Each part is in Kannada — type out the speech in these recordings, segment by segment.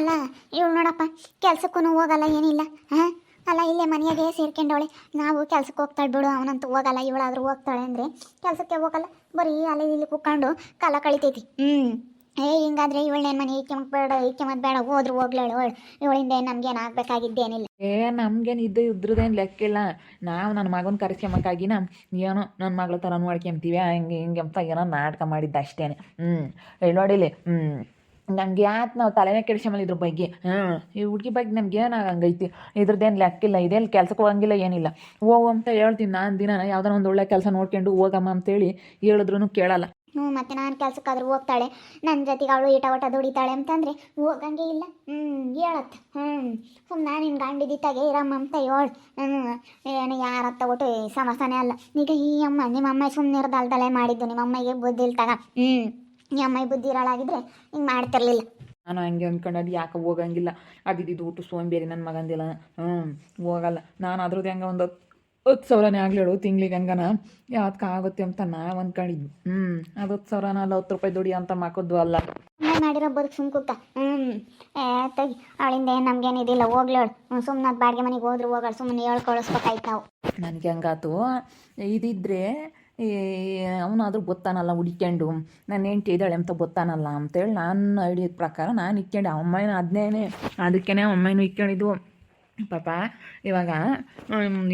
ಅಲ್ಲ, ಇವಳು ನೋಡಪ್ಪ ಕೆಲ್ಸಕ್ಕೂ ಹೋಗಲ್ಲ, ಏನಿಲ್ಲ ಹಾಂ ಅಲ್ಲ, ಇಲ್ಲೇ ಮನೆಯಾಗೆ ಸೇರ್ಕೊಂಡವಳೆ. ನಾವು ಕೆಲ್ಸಕ್ಕೆ ಹೋಗ್ತಾಳೆ ಬಿಡು ಅವನಂತೂ ಹೋಗಲ್ಲ, ಇವಳಾದ್ರೂ ಹೋಗ್ತಾಳೆ ಅಂದರೆ. ಕೆಲಸಕ್ಕೆ ಹೋಗಲ್ಲ, ಬರೀ ಅಲ್ಲಿ ಇಲ್ಲಿ ಕುತ್ಕೊಂಡು ಕಾಲ ಕಳಿತೈತಿ. ಹ್ಞೂ ಏ, ಹಿಂಗಾದ್ರೆ ಇವಳನ್ನೇನು ಮನೆ ಈಕೆ ಮಕ್ಬೇಡ ಈಕೆ ಮತ್ ಬೇಡ, ಹೋದ್ರು ಹೋಗ್ಲೇಳು ಅವಳು ಇವಳಿಂದ ನಮ್ಗೇನು ಆಗ್ಬೇಕಾಗಿದ್ದೇನಿಲ್ಲ. ಏ, ನಮ್ಗೇನು ಇದ್ದು ಇದ್ರದ್ದೇನು ಲೆಕ್ಕಿಲ್ಲ ನಾವು ನನ್ನ ಮಗನ ಕರೆಸ್ಕೊಂಬಕ್ಕಾಗಿ ನಮ್ಮ ಏನೋ ನನ್ನ ಮಗಳ ಥರ ನೋಡ್ಕೊಂತೀವಿ ಹಂಗೆ ಹಿಂಗೆ ಅಂತ ಏನೋ ನಾಟಕ ಮಾಡಿದ್ದ ಅಷ್ಟೇನೆ. ಹ್ಞೂ ಇಲ್ಲಿ ನೋಡಿಲಿ ಹ್ಞೂ ನಮ್ಗೆ ಯಾಕೆ ನಾವು ತಲೆನೇ ಕೆಡ್ಸ್ಕೊಂಬಲ್ಲ ಇದ್ರ ಬಗ್ಗೆ ಹಾಂ, ಈ ಹುಡುಗಿ ಬಗ್ಗೆ ನಮ್ಗೆ ಏನಾಗಂಗೈತಿ ಇದ್ರದ್ದೇನು ಲೆಕ್ಕಿಲ್ಲ ಇದೇನು ಕೆಲ್ಸಕ್ಕೆ ಹೋಗಂಗಿಲ್ಲ, ಏನಿಲ್ಲ. ಹೋಗು ಅಂತ ಹೇಳ್ತೀನಿ ನಾನು ದಿನ ಯಾವ್ದಾರ ಒಂದು ಒಳ್ಳೆ ಕೆಲಸ ನೋಡ್ಕೊಂಡು ಹೋಗಮ್ಮ ಅಂತೇಳಿ ಹೇಳಿದ್ರು ಕೇಳಲ್ಲ. ಹ್ಞೂ ಮತ್ತೆ ನಾನು ಕೆಲಸಕ್ಕಾದ್ರೂ ಹೋಗ್ತಾಳೆ. ನನ್ನ ಜೊತೆಗೆ ಅವಳು ಈಟ ಒಟ ದುಡಿತಾಳೆ ಅಂತಂದ್ರೆ ಹೋಗಂಗೆ ಇಲ್ಲ. ಹ್ಞೂ ಹೇಳತ್ತೆ ಹ್ಞೂ ಸುಮ್ಮನೆ ನಿನ್ನ ಗಂಡಿದಿತ್ತಾಗೆ ಇರಮ್ಮ ಅಂತ ಹೇಳು. ಹ್ಞೂ ಏನು ಯಾರತ್ತ ಒಟ್ಟು ಸಮಸ್ಯೆನೇ ಅಲ್ಲ. ಈಗ ಈ ಅಮ್ಮ ನಿಮ್ಮ ಅಮ್ಮ ಸುಮ್ಮನೆ ಇರ್ದಲ್ದಲೆ ಮಾಡಿದ್ದು ನಿಮ್ಮ ಅಮ್ಮಗೆ ಬುದ್ಧಿ ಇಲ್ಲ ತಗ. ಹ್ಞೂ ಈ ಅಮ್ಮಾಯಿ ಬುದ್ಧಿ ಇರೋಳಾಗಿದ್ರೆ ಹಿಂಗೆ ಮಾಡ್ತಿರ್ಲಿಲ್ಲ. ನಾನು ಹಂಗೆ ಅಂದ್ಕೊಂಡು ಅದು ಯಾಕೆ ಹೋಗಂಗಿಲ್ಲ. ಅದಿದ್ದು ಊಟ ಸೋಂಬೇರಿ ನನ್ನ ಮಗಂದಿಲ್ಲ. ಹ್ಞೂ ಹೋಗಲ್ಲ. ನಾನು ಅದ್ರದ್ದು ಹೆಂಗೆ ಒಂದು ಹತ್ತು ಸಾವಿರನೇ ಆಗ್ಲಿಡು ತಿಂಗ್ಳಿಗೆ ಹಂಗನ. ಯಾವ್ದಕ್ಕೆ ಆಗುತ್ತೆ ಅಂತ ನಾವು ಅಂದ್ಕೊಂಡಿದ್ವಿ ಹ್ಞೂ ಅದು ಹತ್ತು ಸಾವಿರ ಅಲ್ಲ ಹತ್ತು ರೂಪಾಯಿ ದುಡಿ ಅಂತ ಮಾಕೋದು ಅಲ್ಲ. ಮಾಡಿರೋ ಬದುಕು ಕೂತ. ಹ್ಞೂ ತಗಿ ಅವಳಿಂದ ಏನು ನಮ್ಗೇನು ಇದಿಲ್ಲ ಹೋಗ್ಲೇಳು ಹ್ಞೂ ಸುಮ್ಮನೆ ಅದು ಬಾಡಿಗೆ ಮನೆಗೆ ಹೋದ್ರು ಹೋಗಳು ಸುಮ್ಮನೆ ಹೇಳ್ಕೊಳಿಸ್ಬೇಕಾಯ್ತು ನಾವು. ನನಗೆ ಹಂಗಾತು. ಇದಿದ್ರೆ ಅವನಾದ್ರೂ ಗೊತ್ತಾನಲ್ಲ ಹುಡ್ಕೊಂಡು ನನ್ನ ಹೆಂಡ್ತಿ ಇದ್ದಾಳೆ ಅಂತ ಗೊತ್ತಾನಲ್ಲ ಅಂತೇಳಿ ನಾನು ಐಡಿಯದ ಪ್ರಕಾರ ನಾನು ಇಕ್ಕೊಂಡು ಅಮ್ಮನ ಅದನ್ನೇ ಅದಕ್ಕೇ ಅಮ್ಮನೂ ಇಕ್ಕೊಂಡಿದ್ದು ಪಾಪ, ಇವಾಗ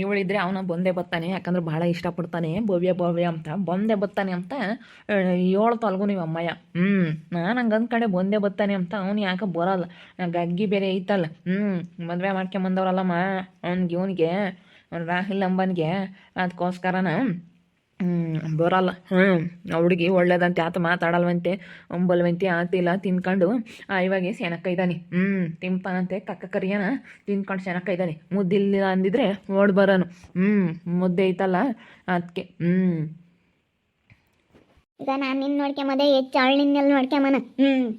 ಇವಳಿದ್ರೆ ಅವನ ಬಂದೇ ಬರ್ತಾನೆ, ಯಾಕಂದ್ರೆ ಭಾಳ ಇಷ್ಟಪಡ್ತಾನೆ, ಭವ್ಯ ಭವ್ಯ ಅಂತ. ಬಂದೇ ಬರ್ತಾನೆ ಅಂತ ಏಳು ತಲ್ಗು ನೀವು ಅಮ್ಮಯ್ಯ. ಹ್ಞೂ ನಾನು ಹಂಗೆ ಅಂದ್ಕಂಡೆ ಬಂದೇ ಬರ್ತಾನೆ ಅಂತ. ಅವ್ನು ಯಾಕೆ ಬರಲ್ಲ? ಗಗ್ಗಿ ಬೇರೆ ಐತಲ್ಲ. ಹ್ಞೂ ಮದುವೆ ಮಾಡ್ಕೊಂಬಂದವ್ರಲ್ಲಮ್ಮ ಅವ್ನಿಗೆ, ಇವನಿಗೆ, ರಾಹುಲ್ ಅಂಬನ್ಗೆ ಅದಕ್ಕೋಸ್ಕರನ ಬರಲ್ಲ. ಹ್ಞೂ ಹುಡುಗಿ ಒಳ್ಳೇದಂತೆ, ಆತ ಮಾತಾಡಲ್ವಂತೆ ಒಂಬಲ್ವಂತೆ ಆತಿಲ್ಲ ತಿನ್ಕೊಂಡು, ಆ, ಇವಾಗ ಸೆನಕ್ಕ ಇದ್ದಾನೆ ಹ್ಞೂ ತಿಂಪನಂತೆ ಕಕ್ಕ ಕರಿಯನ ತಿನ್ಕೊಂಡು ಸೆನಕ್ಕ ಇದ್ದಾನೆ ಮುದ್ದಿಲ್ಲ ಅಂದಿದ್ರೆ ಓಡ್ ಬರೋನು. ಹ್ಞೂ ಮುದ್ದೆ ಐತಲ್ಲ ಅದಕ್ಕೆ ಹ್ಞೂ ಈಗ ನಾನು ನಿನ್ನ ನೋಡ್ಕೊಂಬದೆ ಹೆಚ್ಚು ಅವಳು ನಿನ್ನೆಲ್ಲ ನೋಡ್ಕೊಂಬನ ಹ್ಞೂ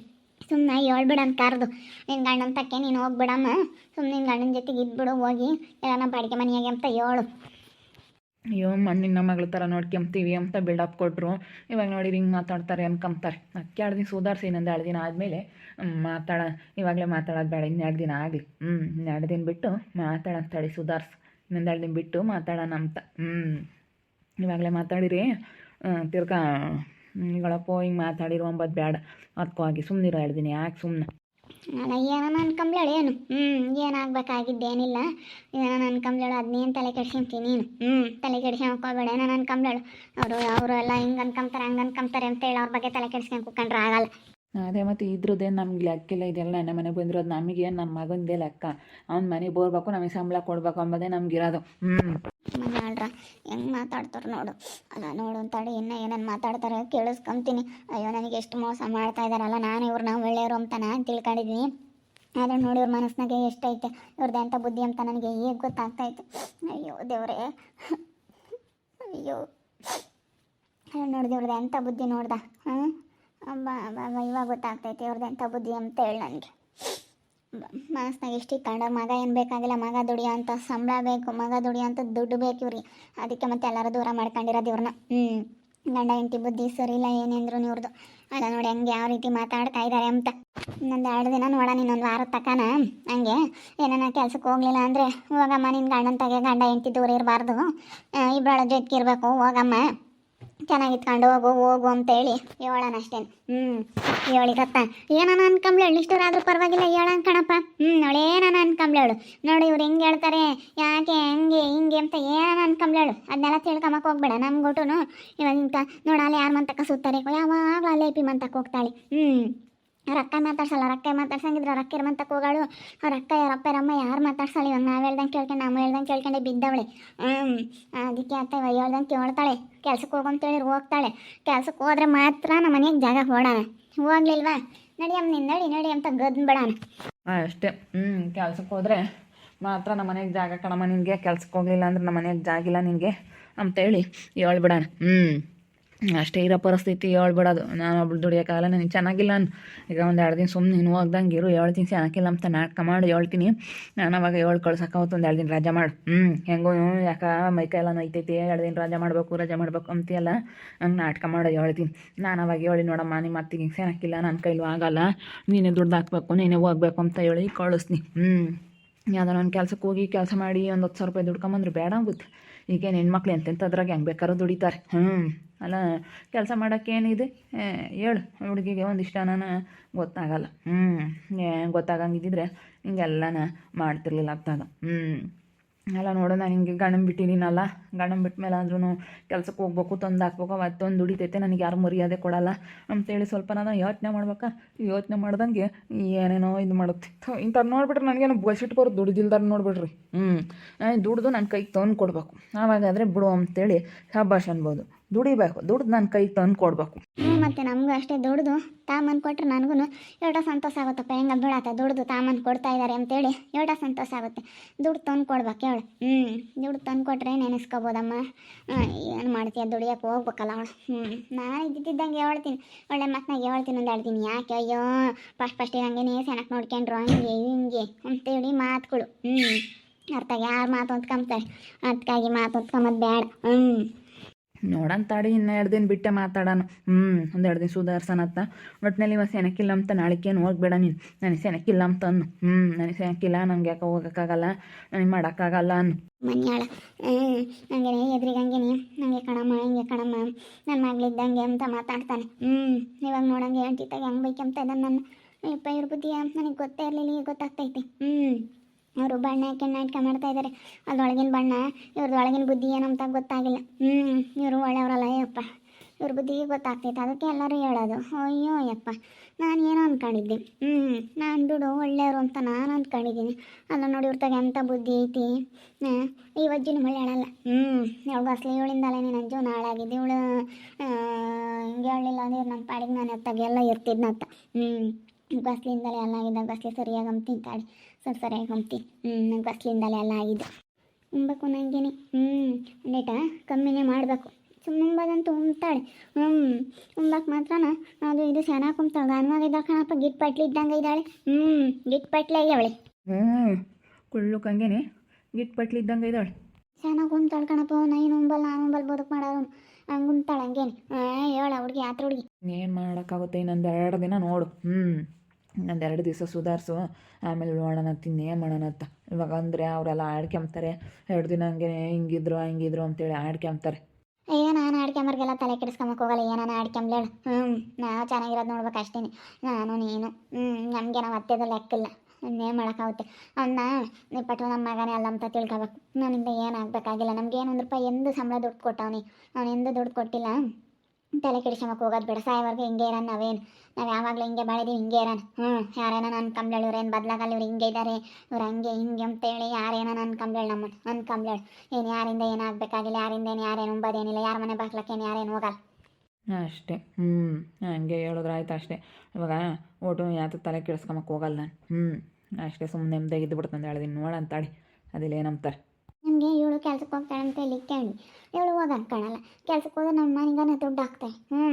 ಸುಮ್ಮನೆ ಹೇಳ್ಬಿಡನ್ ಕಾರ್ದು. ನಿನ್ನ ಗಂಡನ ತಕ್ಕೆ ನೀನು ಹೋಗ್ಬಿಡಮ್ಮ. ಸುಮ್ಮನೆ ನಿನ್ನ ಗಂಡನ ಜೊತೆಗೆ ಇದ್ಬಿಡು, ಹೋಗಿ ಎಲ್ಲ ಬಾಡಿಗೆ ಮನೆಯಾಗೆ ಅಂತ ಹೇಳು. ಅಯ್ಯೋ ಮಣ್ಣಿನ ಮಗಳ ಥರ ನೋಡ್ಕೊಂತೀವಿ ಅಂತ ಬಿಲ್ಡಪ್ ಕೊಟ್ಟರು ಇವಾಗ ನೋಡಿ ಹಿಂಗೆ ಮಾತಾಡ್ತಾರೆ ಅನ್ಕೊಂತಾರೆ ಅಕ್ಕಿ ಎರಡು ದಿನ ಸುಧಾರಿಸಿ ಇನ್ನೊಂದು ಎರಡು ದಿನ ಆದಮೇಲೆ ಮಾತಾಡ, ಇವಾಗಲೇ ಮಾತಾಡೋದು ಬೇಡ ಇನ್ನು ಎರಡು ದಿನ ಆಗಲಿ. ಹ್ಞೂ ಎರಡು ದಿನ ಬಿಟ್ಟು ಮಾತಾಡೋ ಅಂತ ಹೇಳಿ ಸುಧಾರಿಸಿ ಇನ್ನೊಂದು ಎರಡು ದಿನ ಬಿಟ್ಟು ಮಾತಾಡೋಣ ಅಂತ. ಹ್ಞೂ ಇವಾಗಲೇ ಮಾತಾಡಿರಿ. ತಿರ್ಗಾ ಇಗಳಪ್ಪ ಹಿಂಗೆ ಮಾತಾಡಿರೋ ಅಂಬದು ಬೇಡ. ಅದಕ್ಕೂ ಆಗಿ ಸುಮ್ಮನಿರೋ ಎರಡು ದಿನ, ಯಾಕೆ ಸುಮ್ಮನೆ ಅಲ್ಲ, ಏನೋ ಅನ್ಕೊಂಬ್ಲೇಳು ಏನು? ಹ್ಞೂ ಏನಾಗಬೇಕಾಗಿದ್ದೇನಿಲ್ಲ ಏನೋ ಅನ್ಕೊಂಬ್ಲೇಳು ಅದನ್ನೇನು ತಲೆ ಕೆಡ್ಸ್ಕೊಂತೀನಿ ನೀನು? ಹ್ಞೂ ತಲೆ ಕೆಡ್ಸ್ಕೊಂಬೇಡ ಏನೋ ಅನ್ಕೊಂಬ್ಲೇಳು ಅವರು ಅವರು ಎಲ್ಲ ಹಿಂಗೆ ಅನ್ಕೊಂತಾರೆ ಹಂಗೆ ಅನ್ಕೊಂತಾರೆ ಅಂತೇಳಿ ಅವ್ರ ಬಗ್ಗೆ ತಲೆ ಕೆಡ್ಸ್ಕೊಂಡು ಕೂತ್ಕೊಂಡ್ರೆ ಆಗಲ್ಲ. ಅದೇ ಮತ್ತು ಇದ್ರದ್ದೇನು ನಮ್ಗೆ ಲೆಕ್ಕಿಲ್ಲ ಇದೆಲ್ಲ ನನ್ನ ಮನೆಗೆ ಬಂದಿರೋದು ನಮಗೇನು ನನ್ನ ಮಗಂದೇ ಲೆಕ್ಕ. ಅವ್ನ ಮನೆಗೆ ಬೋರ್ಬೇಕು, ನಮಗೆ ಸಂಬಳ ಕೊಡ್ಬೇಕು ಅಂಬೋದೇ ನಮಗಿರೋದು. ಹ್ಞೂ ಮನಾಳ್ರ ಹೆಂಗೆ ಮಾತಾಡ್ತಾರೆ ನೋಡು. ಅಲ್ಲ ನೋಡು ಅಂತೇಳಿ ಇನ್ನ ಏನೇನು ಮಾತಾಡ್ತಾರೆ ಕೇಳಿಸ್ಕೊಂತೀನಿ. ಅಯ್ಯೋ, ನನಗೆ ಎಷ್ಟು ಮೋಸ ಮಾಡ್ತಾ ಇದ್ದಾರಲ್ಲ, ನಾನು ನಾವು ಒಳ್ಳೆಯವರು ಅಂತ ನಾನು ತಿಳ್ಕೊಂಡಿದ್ದೀನಿ ಆದರೆ ನೋಡಿ ಇವ್ರ ಮನಸ್ಸಿನಾಗೆ ಎಷ್ಟೈತೆ ಇವ್ರದ್ದು ಎಂಥ ಬುದ್ಧಿ ಅಂತ ನನಗೆ ಈಗ ಗೊತ್ತಾಗ್ತೈತೆ ಅಯ್ಯೋ, ದೇವ್ರೇ. ಅಯ್ಯೋ. ನೋಡಿದೆ ಇವ್ರದ್ದು ಎಂಥ ಬುದ್ಧಿ ನೋಡ್ದ? ಹಾಂ ಅಬ್ಬಾ, ಅಬ್ಬ ಇವಾಗ ಗೊತ್ತಾಗ್ತೈತೆ ಇವ್ರದ್ದು ಎಂಥ ಬುದ್ಧಿ ಅಂತ ಹೇಳಿ ನನಗೆ. ಮನಸ್ನಾಗ ಎಷ್ಟು ಕಂಡ, ಮಗ ಏನು ಬೇಕಾಗಿಲ್ಲ, ಮಗ ದುಡಿಯೋ ಅಂತ ಸಂಬಳ ಬೇಕು, ಮಗ ದುಡಿಯೋ ಅಂತ ದುಡ್ಡು ಬೇಕು ಇವ್ರಿ ಅದಕ್ಕೆ ಮತ್ತೆ ಎಲ್ಲರೂ ದೂರ ಮಾಡ್ಕೊಂಡಿರೋದು ಇವ್ರನ್ನ. ಹ್ಞೂ ಗಂಡ, ಹೆಂಡತಿ ಬುದ್ಧಿ ಸರಿ ಇಲ್ಲ ಏನೆಂದ್ರು ಇವ್ರದ್ದು ಅಲ್ಲ ನೋಡಿ ಹಂಗೆ ಯಾವ ರೀತಿ ಮಾತಾಡ್ತಾ ಇದ್ದಾರೆ ಅಂತ. ಇನ್ನೊಂದು ಎರಡು ದಿನ ನೋಡೋಣ, ಇನ್ನೊಂದು ವಾರ ತಕನ. ಹಂಗೆ ಏನನ ಕೆಲ್ಸಕ್ಕೆ ಹೋಗ್ಲಿಲ್ಲ ಅಂದರೆ ಹೋಗಮ್ಮ ನಿನ್ನ ಗಂಡನ ತಗೆ, ಗಂಡ, ಹೆಂಡತಿ ದೂರ ಇರಬಾರ್ದು. ಇಬ್ಬಳ ಜೊತೆಗೆ ಇರಬೇಕು ಹೋಗಮ್ಮ. ಚೆನ್ನಾಗಿ ಇಟ್ಕೊಂಡು ಹೋಗು ಹೋಗು ಅಂತೇಳಿ ಹೇಳೋಣ ಅಷ್ಟೇ ಹ್ಞೂ ಗೊತ್ತಾ? ಏನಾನ ಅನ್ಕೊಂಬ್ಲೇಳು ಆದರೂ ಪರವಾಗಿಲ್ಲ, ಹೇಳೋಣ ಕಣಪ್ಪ. ಹ್ಞೂ ಅವಳು ಏನಾನ ಅನ್ಕೊಂಬ್ಲೇಳು ನೋಡಿ, ಇವ್ರು ಹೆಂಗೆ ಹೇಳ್ತಾರೆ, ಯಾಕೆ, ಹಂಗೆ, ಹಿಂಗೆ ಅಂತ ಏನಾನ ಅನ್ಕೊಂಬ್ಲೇಳು ಅದನ್ನೆಲ್ಲ ತಿಳ್ಕೊಂಬಕ್ಕೆ ಹೋಗ್ಬೇಡ ನಮ್ಗೊಟ್ಟು ಇವಾಗ ನೋಡ, ಅಲ್ಲಿ ಯಾರು ಮಂತಕ್ಕ ಸುತ್ತಾರೆ, ಯಾವಾಗಲೂ ಅಲ್ಲೇ ಪಿ ಮಂತಕ್ಕೆ ಹೋಗ್ತಾಳೆ. ಹ್ಞೂ ರೊಕ್ಕ ಮಾತಾಡ್ಸಲ್ಲ, ರೊಕ್ಕ ಮಾತಾಡ್ಸಂಗಿದ್ರೆ ರೊಕ್ಕ ಇರುವಂತ ಹೋಗಾಳು. ಅವ್ರ ಅಕ್ಕ ಯಾರಪ್ಪ, ಯಾರಮ್ಮ, ಯಾರು ಮಾತಾಡ್ಸಲ್ಲ ಇವಾಗ? ನಾವು ಹೇಳ್ದಂಗೆ ಕೇಳ್ಕೊಂಡು, ನಮ್ಮ ಹೇಳ್ದಂಗೆ ಕೇಳ್ಕೊಂಡೆ ಬಿದ್ದವಳೆ. ಹ್ಞೂ ಅದಕ್ಕೆ ಅತ್ತ ಇವಾಗ ಹೇಳ್ದಂಗೆ ಕೇಳ್ತಾಳೆ. ಕೆಲ್ಸಕ್ಕೆ ಹೋಗಂತೇಳಿ ಹೋಗ್ತಾಳೆ. ಕೆಲ್ಸಕ್ಕೆ ಹೋದ್ರೆ ಮಾತ್ರ ನಮ್ಮ ಮನೆಗೆ ಜಾಗ ಹೊಡೋಣ ಹೋಗ್ಲಿಲ್ವಾ? ನಿನ್ನ ನಡಿ ನಡಿ ಅಂತ ಗದ್ನ ಬಿಡೋಣ ಅಷ್ಟೇ. ಹ್ಞೂ ಕೆಲ್ಸಕ್ಕೆ ಹೋದ್ರೆ ಮಾತ್ರ ನಮ್ಮ ಮನೆಗೆ ಜಾಗ ಕಣಮ್ಮ. ನಿನಗೆ ಕೆಲ್ಸಕ್ಕೆ ಹೋಗಲಿಲ್ಲ ಅಂದ್ರೆ ನಮ್ಮ ಮನೆಗೆ ಜಾಗಿಲ್ಲ ನಿನಗೆ ಅಂತೇಳಿ ಹೇಳ್ಬಿಡೋಣ ಹ್ಞೂ ಅಷ್ಟೇ ಇರೋ ಪರಿಸ್ಥಿತಿ ಹೇಳ್ಬಿಡೋದು ನಾನು ಒಬ್ಳು ದುಡಿಯೋಕ್ಕಾಗಲ್ಲ ನನಗೆ ಚೆನ್ನಾಗಿಲ್ಲ ಈಗ ಒಂದು ಎರಡು ದಿನ ಸುಮ್ಮನೆ ನೀನು ಹೋಗ್ದಂಗೆ ಇರು ಹೇಳ್ತೀನಿ ಚೆನ್ನಾಗಿಲ್ಲ ಅಂತ ನಾಟಕ ಮಾಡಿ ಹೇಳ್ತೀನಿ. ನಾನು ಅವಾಗ ಹೇಳಿ ಕಳ್ಸೋಕ್ಕಾವತ್ತು ಒಂದು ಎರಡು ದಿನ ರಜೆ ಮಾಡು. ಹ್ಞೂ ಹೆಂಗೋ ಯಾಕ ಮೈಕೈಲ್ಲ ನೋಯ್ತೈತಿ, ಎರಡು ದಿನ ರಜೆ ಮಾಡಬೇಕು ರಜೆ ಮಾಡಬೇಕು ಅಂತೀಯಲ್ಲ. ಹಂಗೆ ನಾಟಕ ಮಾಡೋದು ಹೇಳ್ತೀನಿ. ನಾನು ಅವಾಗ ಹೇಳಿ, ನೋಡಮ್ಮ ನಿಮ್ಮ ಅತ್ತಿಗೆ ಹಿಂಗೆ ಚೆನ್ನಾಗಿಲ್ಲ ನನ್ನ ಕೈಲೂ ಆಗಲ್ಲ. ನೀನೇ ದುಡ್ಡು ಹಾಕ್ಬೇಕು, ನೀನೇ ಹೋಗ್ಬೇಕು ಅಂತ ಹೇಳಿ ಕಳಿಸ್ತೀನಿ ಹ್ಞೂ ಯಾವ್ದಾರ ಒಂದು ಕೆಲಸಕ್ಕೆ ಹೋಗಿ ಕೆಲಸ ಮಾಡಿ ಒಂದು ಹತ್ತು ಸಾವಿರ ರೂಪಾಯಿ ದುಡ್ಕೊಂಬಂದ್ರೆ ಬೇಡ ಆಗುತ್ತೆ. ಈಗೇನು ಹೆಣ್ಮಕ್ಳು ಎಂತೆಂಥದ್ರಾಗ ಹೆಂಗೆ ಬೇಕಾದ್ರೂ ದುಡಿತಾರೆ. ಹ್ಞೂ ಅಲ್ಲ ಕೆಲಸ ಮಾಡೋಕ್ಕೇನಿದೆ ಹೇಳು. ಹುಡುಗಿಗೆ ಒಂದಿಷ್ಟ ನಾನು ಗೊತ್ತಾಗಲ್ಲ. ಹ್ಞೂ ಗೊತ್ತಾಗಂಗಿದ್ದಿದ್ರೆ ಹಿಂಗೆಲ್ಲನ ಮಾಡ್ತಿರ್ಲಿಲ್ಲ ಅತ್ತಾಗ ಹ್ಞೂ ಅಲ್ಲ ನೋಡೋಣ ಹಿಂಗೆ ಗಣಮ್ ಬಿಟ್ಟಿದ್ದೀನಲ್ಲ ಗಣಮ್ ಬಿಟ್ಟ ಮೇಲೆ ಆದ್ರೂ ಕೆಲ್ಸಕ್ಕೆ ಹೋಗ್ಬೇಕು ತಂದು ಹಾಕ್ಬೇಕು ಅವತ್ತೊಂದು ದುಡಿತೈತೆ, ನನಗೆ ಯಾರು ಮರ್ಯಾದೆ ಕೊಡಲ್ಲ ಅಂತೇಳಿ ಸ್ವಲ್ಪ ನಾನು ಯೋಚನೆ ಮಾಡ್ಬೇಕಾ. ಯೋಚನೆ ಮಾಡ್ದಂಗೆ ಏನೇನೋ ಇದು ಮಾಡುತ್ತೆ. ಇಂಥದ್ದು ನೋಡ್ಬಿಟ್ರೆ ನನಗೇನು ಬಸಿಟ್ ಬರೋದು ದುಡ್ದಿಲ್ದಾರ ನೋಡ್ಬಿಡ್ರಿ. ಹ್ಞೂ ನಾನು ದುಡ್ದು ನನ್ನ ಕೈಗೆ ತಂದು ಕೊಡಬೇಕು. ಆವಾಗಾದರೆ ಬಿಡು ಅಂತೇಳಿ ಶಾಬಾಷ್ ಅನ್ಬೋದು. ದುಡಿಬೇಕು, ದುಡ್ದು ನನ್ನ ಕೈಗೆ ತಂದು ಕೊಡಬೇಕು. ಮತ್ತು ನಮಗೂ ಅಷ್ಟೇ ದುಡ್ದು ತಾಮನ್ ಕೊಟ್ರೆ ನನಗೂ ಎರಡೋ ಸಂತೋಷ ಆಗುತ್ತಪ್ಪ ಹೆಂಗೆ ಬೀಳತ್ತೆ ದುಡ್ದು ತಾಮನ್ ಕೊಡ್ತಾ ಇದ್ದಾರೆ ಅಂತೇಳಿ ಎರಡೋ ಸಂತೋಷ ಆಗುತ್ತೆ. ದುಡ್ಡು ತಂದು ಕೊಡ್ಬೇಕು ಹೇಳು. ಹ್ಞೂ ದುಡ್ಡು ತಂದು ಕೊಟ್ರೆ ನೆನೆಸ್ಕೋಬೋದಮ್ಮ. ಏನು ಮಾಡ್ತೀಯ? ದುಡಿಯೋಕೆ ಹೋಗ್ಬೇಕಲ್ಲ ಅವಳು. ಹ್ಞೂ ನಾನು ಇದ್ದಿದ್ದಂಗೆ ಹೇಳ್ತೀನಿ. ಒಳ್ಳೆ ಮಾತನಾಗ ಹೇಳ್ತೀನಿ ಅಂತ ಹೇಳ್ತೀನಿ ಯಾಕೆ? ಅಯ್ಯೋ, ಫಸ್ಟ್ ಫಸ್ಟಿಗೆ ನೀ ಸೆನಕ್ಕೆ ನೋಡ್ಕೊಂಡ್ರು. ಹಂಗೆ, ಹಿಂಗೆ ಅಂತೇಳಿ ಮಾತುಗಳು ಹ್ಞೂ ಅರ್ಥಾಗ ಯಾರು ಮಾತು ಹೊತ್ಕೊಂಬ್ತಾರೆ ಅದಕ್ಕಾಗಿ ಮಾತು ಹೊತ್ಕೊಂಬದು ಬೇಡ ಹ್ಞೂ ನೋಡೋಣ ತಾಡಿ ಇನ್ನು ಎರಡು ದಿನ ಬಿಟ್ಟೆ ಮಾತಾಡೋಣ ಹ್ಞೂ ಒಂದು ಎರಡು ದಿನ ಸುಧಾರ್ಸನತ್ತ ಒಟ್ಟಿನಲ್ಲಿ ಇವ ಸೆನಕ್ಕಿಲ್ಲ ಅಂತ ನಾಳಿಕೇನು ಹೋಗ್ಬೇಡ ನೀನು. ನನಗೆ ಸೆನಕ್ಕಿಲ್ಲ ಅಂತ ಅನ್ನು ಹ್ಞೂ ನನಗೆ ಸೆನಕ್ಕಿಲ್ಲ ನಂಗೆ ಯಾಕೆ ಹೋಗೋಕ್ಕಾಗಲ್ಲ. ನನಗೆ ಮಾಡೋಕ್ಕಾಗಲ್ಲ ಅನ್ನು ಮನ್ಯಾಳ ಹಂಗೇನೆ ಎದುರಿಗೆ ಹಂಗೇನೆ ನನಗೆ ಕಣಮ್ಮ, ಹಿಂಗೆ ಕಣಮ್ಮ ನನ್ನ ಮಗಳಿದ್ದಂಗೆ ಅಂತ ಮಾತಾಡ್ತಾನೆ. ಹ್ಞೂ ಇವಾಗ ನೋಡಂಗೆ ಹೇಳ್ತಿತ್ತಾಗ ಹೆಂಗೆ ಬೈಕಂತ ಇದ್ದಾನೆ ನನ್ನ. ಅಯ್ಯಪ್ಪ ಇವ್ರ ನನಗೆ ಗೊತ್ತೇ ಇರಲಿಲ್ಲ, ಈಗ ಗೊತ್ತಾಗ್ತೈತಿ. ಹ್ಞೂ ಅವರು ಬಣ್ಣ ಹಾಕಿ ನಾಟಕ ಮಾಡ್ತಾ ಇದ್ದಾರೆ ಅದ್ರೊಳಗಿನ ಬಣ್ಣ ಇವ್ರದೊಳಗಿನ ಬುದ್ಧಿ ಏನಂತ ಗೊತ್ತಾಗಿಲ್ಲ. ಹ್ಞೂ ಇವರು ಒಳ್ಳೆಯವರಲ್ಲ ಯಪ್ಪ ಇವ್ರ ಬುದ್ಧಿಗೆ ಗೊತ್ತಾಗ್ತೈತೆ. ಅದಕ್ಕೆ ಎಲ್ಲರೂ ಹೇಳೋದು, ಅಯ್ಯೋ ಯಪ್ಪ ನಾನು ಏನೋ ಅಂದ್ಕೊಂಡಿದ್ದೆ ಹ್ಞೂ ನಾನು ಬಿಡು, ಒಳ್ಳೆಯವರು ಅಂತ ನಾನು ಅಂದ್ಕೊಂಡಿದ್ದೀನಿ ಅಲ್ಲ ನೋಡಿ ಇವ್ರತಾಗ ಎಂಥ ಬುದ್ಧಿ ಐತಿ? ಈ ಈ ಮಳೆ ಹೇಳಲ್ಲ ಹ್ಞೂ ಯಾವಾಗ ಅಸಲಿ ಇವಳಿಂದಲೇ ನನ್ನ ಜೀವನ ನಾಳಾಗಿದ್ದೆ ಇವಳು ಹಿಂಗೆ ಹೇಳಲಿಲ್ಲ ಅಂದ್ರೆ ನನ್ನ ಪಾಡಿಗೆ ನಾನು ಎತ್ತಾಗ ಎಲ್ಲ ಇರ್ತಿದ್ನಂತ ಹ್ಞೂ ಗಸ್ಲಿಂದಲೇ ಎಲ್ಲ ಆಗಿದೆ ಗಸ್ಲಿ ಸರಿಯಾಗಿ ತಾಳಿ. ಸರಿ ಸರಿಯಾಗಿ ಅಂಬ್ತೀನಿ ಹ್ಞೂ ನಂಗೆ ಗಸ್ಲಿಂದಲೇ ಎಲ್ಲ ಆಗಿದೆ ಉಣ್ಬೇಕು ನಂಗೇನೆ. ಹ್ಞೂ ಡೇಟ ಕಮ್ಮಿನೇ ಮಾಡಬೇಕು. ಸುಮ್ಮನೆ ಉಂಬೋದಂತೂ ಉಣ್ತಾಳೆ. ಹ್ಞೂ ಉಂಬಕ್ಕೆ ಮಾತ್ರನ ಅದು ಇದು ಚೆನ್ನಾಗಿ ಕುಂತಾಳೆ ಗಾನವಾಗಿದ್ದ ಕಣಪ್ಪ. ಗಿಟ್ ಪಟ್ಲಿ ಇದ್ದಂಗೆ ಇದ್ದಾಳೆ. ಹ್ಞೂ ಗಿಟ್ ಪಟ್ಲೆ ಅವಳೆ ಹ್ಞೂ ಕುಳ್ಳು ಕಂಗೇನೆ. ಗಿಟ್ ಪಟ್ಲಿ ಇದ್ದಂಗೆ ಇದ್ದಾಳೆ. ಚೆನ್ನಾಗಿ ಕುಂತಾಳೆ ಕಣಪ್ಪ. ನೈನು ಉಂಬಲ್ ನಾನು ಉಂಬಲ್ ಬದುಕು ಮಾಡೋರು. ಹಂಗೆ ಉಣ್ತಾಳೆ ಹಂಗೇನೆ. ಹೇಳ ಹುಡುಗಿ ಆತ್ರ ಹುಡುಗಿ. ಏನು ಮಾಡೋಕ್ಕಾಗುತ್ತೆ ಇನ್ನೊಂದು ಎರಡು ದಿನ ನೋಡು. ಹ್ಞೂ ಇನ್ನೊಂದು ಎರಡು ದಿವಸ ಸುಧಾರಿಸು, ಆಮೇಲೆ ನೋಡೋಣ ತಿನ್ನೇನು ಮಾಡೋಣ ಅಂತ. ಇವಾಗ ಅಂದರೆ ಅವರೆಲ್ಲ ಆಡ್ಕೊಂಬ್ತಾರೆ ಎರಡು ದಿನ ಹಂಗೆ ಹಿಂಗಿದ್ರು, ಹಂಗಿದ್ರು ಅಂತೇಳಿ ಆಡ್ಕೊಂಬ್ತಾರೆ ಅಯ್ಯೋ, ನಾನು ಆಡ್ಕೊಂಬರ್ಗೆಲ್ಲ ತಲೆ ಕೆಡಿಸ್ಕೊಂಬಕ್ಕೆ ಹೋಗಲ್ಲ. ಏನಾನ ಆಡ್ಕೊಂಬ್ಲೇಳು ಹ್ಞೂ ನಾವು ಚೆನ್ನಾಗಿರೋದು ನೋಡ್ಬೇಕು ಅಷ್ಟೇ ನಾನು, ನೀನು. ಹ್ಞೂ ನಮಗೆ ನಾವು ಅತ್ತೆದ ಲೆಕ್ಕಿಲ್ಲ. ಇನ್ನೇನು ಮಾಡೋಕ್ಕಾಗುತ್ತೆ. ಅವನ್ನ ಪಟ್ಟು ನಮ್ಮ ಮಗನೇ ಅಲ್ಲ ಅಂತ ತಿಳ್ಕೊಬೇಕು. ನನ್ನಿಂದ ಏನು ಆಗಬೇಕಾಗಿಲ್ಲ. ನಮ್ಗೇನು ಒಂದು ರೂಪಾಯಿ ಎಂದು ಸಂಬಳ ದುಡ್ಡು ಕೊಟ್ಟವನಿ. ಅವನು ಎಂದು ದುಡ್ಡು ಕೊಟ್ಟಿಲ್ಲ. ತಲೆ ಕೆಡಿಸ್ಕೊಂಬಕ್ಕೆ ಹೋಗೋದು ಬೇಡ. ಸಾಯೋವರೆಗೂ ಹಿಂಗೆ ಇರೋಣ ನಾವೇನು? ನಾವು ಯಾವಾಗಲೂ ಹಿಂಗೆ ಬಾಳಿದೀವಿ, ಹಿಂಗೆ ಇರೋಣ ಹ್ಞೂ ಯಾರೇನ ನನ್ನ ಕಂಬ್ಳೇಳು ಇವ್ರೇನು ಬದಲಾಗಲ್ಲ ಇವ್ರು ಹಿಂಗೆ ಇದ್ದಾರೆ ಇವ್ರು ಹಂಗೆ ಹಿಂಗೆ ಅಂತೇಳಿ ಯಾರೇನ ನನ್ನ ಕಂಬ್ಳೇಳು ನಮ್ಮ ನನ್ನ ಕಂಬ್ಳೇಳು ಏನು ಯಾರಿಂದ ಏನಾಗಬೇಕಾಗಿಲ್ಲ ಯಾರಿಂದ ಏನು ಯಾರೇನು ಉಂಬೋದೇನಿಲ್ಲ, ಯಾರ ಮನೆ ಬಾಗ್ಲಕ್ಕೇನು ಯಾರೇನು ಹೋಗಲ್ಲ. ಅಷ್ಟೇ. ಹ್ಞೂ ಹಂಗೆ ಹೇಳಿದ್ರೆ ಆಯ್ತು ಅಷ್ಟೇ. ಇವಾಗ ಓಟು ಯಾತ ತಲೆ ಕೆಡಿಸ್ಕೊಂಬಕ್ಕೆ ಹೋಗಲ್ಲ ನಾನು. ಹ್ಞೂ ಅಷ್ಟೇ ಸುಮ್ಮನೆ ನೆಮ್ಮದಿಯಾಗಿದ್ದು ಬಿಡ್ತಂದು ಹೇಳಿದೀನಿ ನೋಡೋಣ ತಾಡಿ ಅದಿಲ್ಲ ಏನಂತಾರೆ ನಮಗೆ ಇವಳು ಕೆಲ್ಸಕ್ಕೆ ಹೋಗ್ತಾಳೆ ಅಂತ ಹೇಳಿ. ಕೇಳಿ ಇವಳು ಹೋಗ ಅನ್ಕೊಳಲ್ಲ ಕೆಲ್ಸಕ್ಕೆ ಹೋದ್ರೆ ನಮ್ಮ ಮನೆಗಾನ ದುಡ್ಡು ಹಾಕ್ತಾಳೆ. ಹ್ಞೂ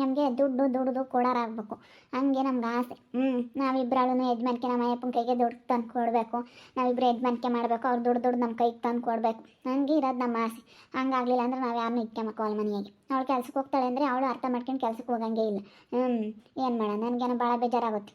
ನಮಗೆ ದುಡ್ಡು ದುಡ್ದು ಕೊಡೋರಾಗಬೇಕು ಹಂಗೆ ನಮ್ಗೆ ಆಸೆ. ಹ್ಞೂ ನಾವಿಬ್ಬರಳು ಯಜಮಾನಿಕೆ ನಮ್ಮ ಅಯ್ಯಪ್ಪನ ಕೈಗೆ ದುಡ್ಡು ತಂದು ಕೊಡಬೇಕು ನಾವಿಬ್ಬರು ಯಜಮಾನಿಕೆ ಮಾಡಬೇಕು. ಅವ್ರು ದುಡ್ಡು ದುಡ್ಡು ನಮ್ಮ ಕೈಗೆ ತಂದು ಕೊಡಬೇಕು ಹಂಗೆ ಇರೋದು ನಮ್ಮ ಆಸೆ. ಹಂಗಾಗಲಿಲ್ಲ ಅಂದ್ರೆ ನಾವು ಯಾರನ್ನೂ ಇಟ್ಕೊಂಬಕ್ಕೋಲ್ಲ ಮನೆಯಾಗೆ. ಅವಳು ಕೆಲ್ಸಕ್ಕೆ ಹೋಗ್ತಾಳೆ ಅಂದರೆ ಅವಳು ಅರ್ಥ ಮಾಡ್ಕೊಂಡು ಕೆಲ್ಸಕ್ಕೆ ಹೋಗಂಗೆ ಇಲ್ಲ. ಹ್ಞೂ ಏನು ಮಾಡೋಣ ನನಗೇನೋ ಭಾಳ ಬೇಜಾರಾಗುತ್ತೆ.